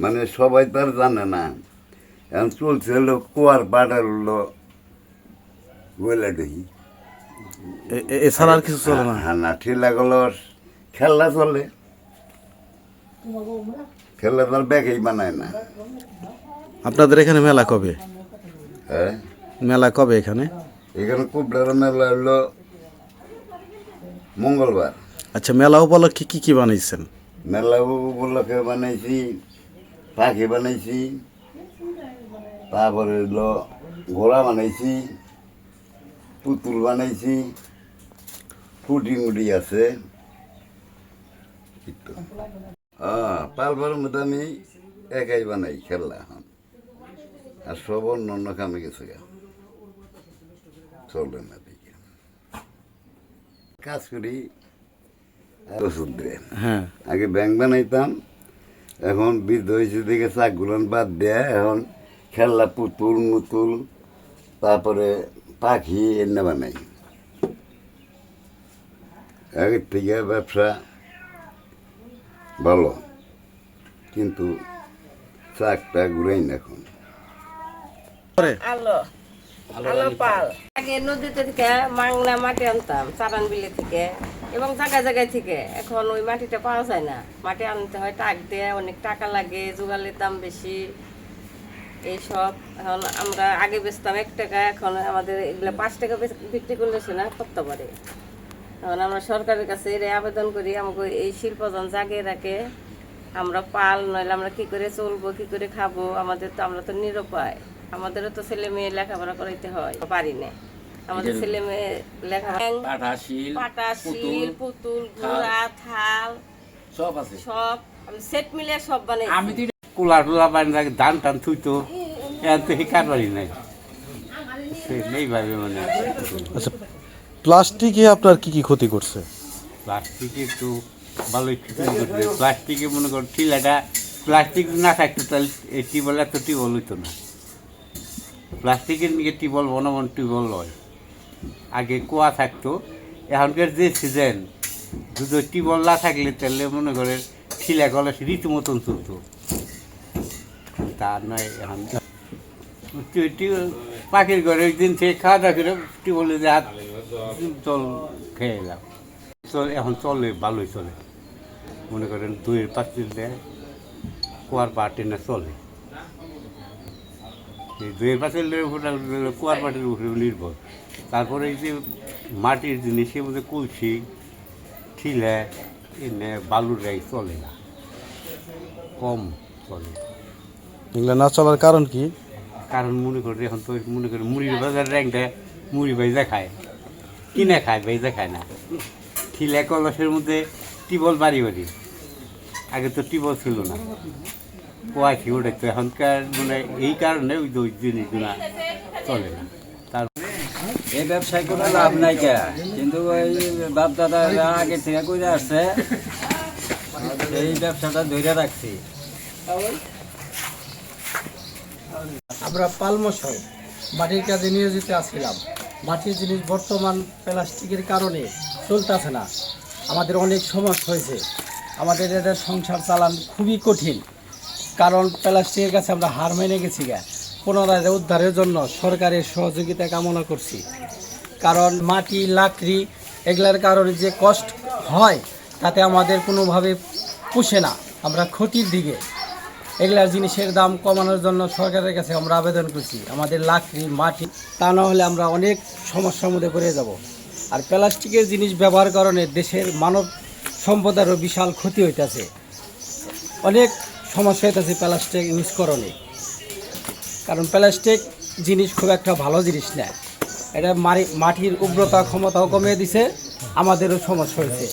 মানে সবাই তো আর জানে না। এখন চলছে হলো কুয়ার পাড়ার হলো গোলাডি এ- এ- এছাড়া আর কিছু চলে না? হ্যাঁ না ঠিলাগুলো খেলা চলে। খেলা তো আর ব্যাগেই বানায় না। আপনাদের এখানে মেলা কবে? হ্যাঁ? মেলা কবে এখানে? এখানে কুবলার মেলা হলো মঙ্গলবার। আচ্ছা মেলা উপলক্ষে কি কি বানাইছেন? মেলা উপলক্ষে বানাইছি পাখি বানাইছি তারপরে হলো ঘোড়া বানাইছি পুতুল বানাইছি ফুটি মুটি আছে। হ্যাঁ পালবার মধ্যে আমি একাই বানাই খেললা এখন। আর সব অন্য অন্য কামে গেছে গা। চলে না দিকে। কাজ করি আর ওষুধ দেয়। হ্যাঁ। আগে ব্যাংক বানাইতাম এখন বৃদ্ধ হয়েছে দিকে চাকগুলান বাদ দেয় এখন খেলনা পুতুল মুতুল তারপরে পাখি এনে বানাই। আগের থেকে ব্যবসা ভালো কিন্তু চাকটা ঘুরাই না এখন। পরে? আলো আলো পাল। আগে নদীতে থেকে মাংনা মাটি আনতাম চারান বিলে থেকে। এবং জায়গায় জায়গায় থেকে। এখন ওই মাটিটা পাওয়া যায় না। মাটি আনতে হয় টাক দিয়ে, অনেক টাকা লাগে জোগালের দাম বেশি। এইসব। এখন আমরা আগে বেচতাম এক টাকা, এখন আমাদের এগুলো পাঁচ টাকা বিক্রি করলে সে না করতে পারে? এখন আমরা সরকারের কাছে এর আবেদন করি, আমাকে এই শিল্পজন জাগিয়ে রাখে। আমরা পাল, নইলে আমরা কি করে চলবো, কি করে খাব? আমাদের তো, আমরা তো নিরুপায়। আমাদেরও তো ছেলে মেয়ে লেখাপড়া করাইতে হয়, পারি না। আমাদের ছেলে মেয়ে শিল পাটা শিল পুতুল ঘোড়া থাল। সব আছে। সব। আমি সেট মিলে সব বানাই আমি তো কুলা টুলা ধান টান থুইতো এখন তো শিকার পারি নাই। মানে আচ্ছা প্লাস্টিকে আপনার কি কি ক্ষতি করছে? প্লাস্টিকে একটু ভালোই ক্ষতি করছে। প্লাস্টিকে মনে কর ঠিলাটা প্লাস্টিক না থাকতো তাহলে এই টিবল এত টিবল হইতো না। প্লাস্টিকের নিয়ে টিবল বনবন টিবল হয়। আগে কুয়া থাকতো। এখনকার যে সিজন দুটো টিবল না থাকলে তাহলে মনে করে ঠিলা গলা রীতিমতন চলতো। তা নয় এখন। পাখির ঘরে একদিন থেকে খাওয়া দাওয়া করে টিবলে যে হাত জল খেয়ে এলাম। চল, এখন চলে, ভালোই চলে। মনে করেন দুইয়ের পাঁচিল দেয়, কুয়ার পাটি না চলে। এই পাঁচিলের উপর কুয়ার পাটির উপরে নির্ভর। তারপরে এই যে মাটির জিনিস এর মধ্যে কুলসি ঠিলা এনে বালুর গাই চলে না। কম চলে। এগুলো না চলার কারণ কি? কারণ মনে করি এখন তো মনে করি মুড়ির বাজার র্যাংটা মুড়ি বাইজা খায়। কিনে খায় বাইজা খায় না। ঠিলা কলসের মধ্যে টিবল বাড়ি বাড়ি আগে তো টিবল ছিল না। ওটাই তো এখনকার মানে এই কারণে ওই দুই জিনিসগুলা চলে না। তার এই ব্যবসায় কোনো লাভ নাই কে? কিন্তু ওই বাপ দাদারা আগে থেকে করে আসছে এই ব্যবসাটা ধরে রাখছি। আমরা পালমশাই মাটির কাজে নিয়োজিত আছিলাম। মাটির জিনিস বর্তমান প্লাস্টিকের কারণে চলতেছে না। আমাদের অনেক সমস্যা হয়েছে। আমাদের এটা সংসার চালান খুবই কঠিন। কারণ প্লাস্টিকের কাছে আমরা হার মেনে গেছি গা। পুনরায় উদ্ধারের জন্য সরকারের সহযোগিতা কামনা করছি। কারণ মাটি, লাকড়ি এগুলার কারণে যে কষ্ট হয়, তাতে আমাদের কোনোভাবে পুষে না। আমরা ক্ষতির দিকে। এগুলার জিনিসের দাম কমানোর জন্য সরকারের কাছে আমরা আবেদন করছি। আমাদের লাকড়ি, মাটি, তা না হলে আমরা অনেক সমস্যার মধ্যে পড়ে যাব। আর প্লাস্টিকের জিনিস ব্যবহার কারণে দেশের মানব সম্পদেরও বিশাল ক্ষতি হইতেছে। অনেক সমস্যা হইতেছে প্লাস্টিক ইউজ করণে। কারণ প্লাস্টিক জিনিস খুব একটা ভালো জিনিস না। এটা মাটির উগ্রতা ক্ষমতাও কমিয়ে দিছে, আমাদেরও সমস্যা হয়েছে।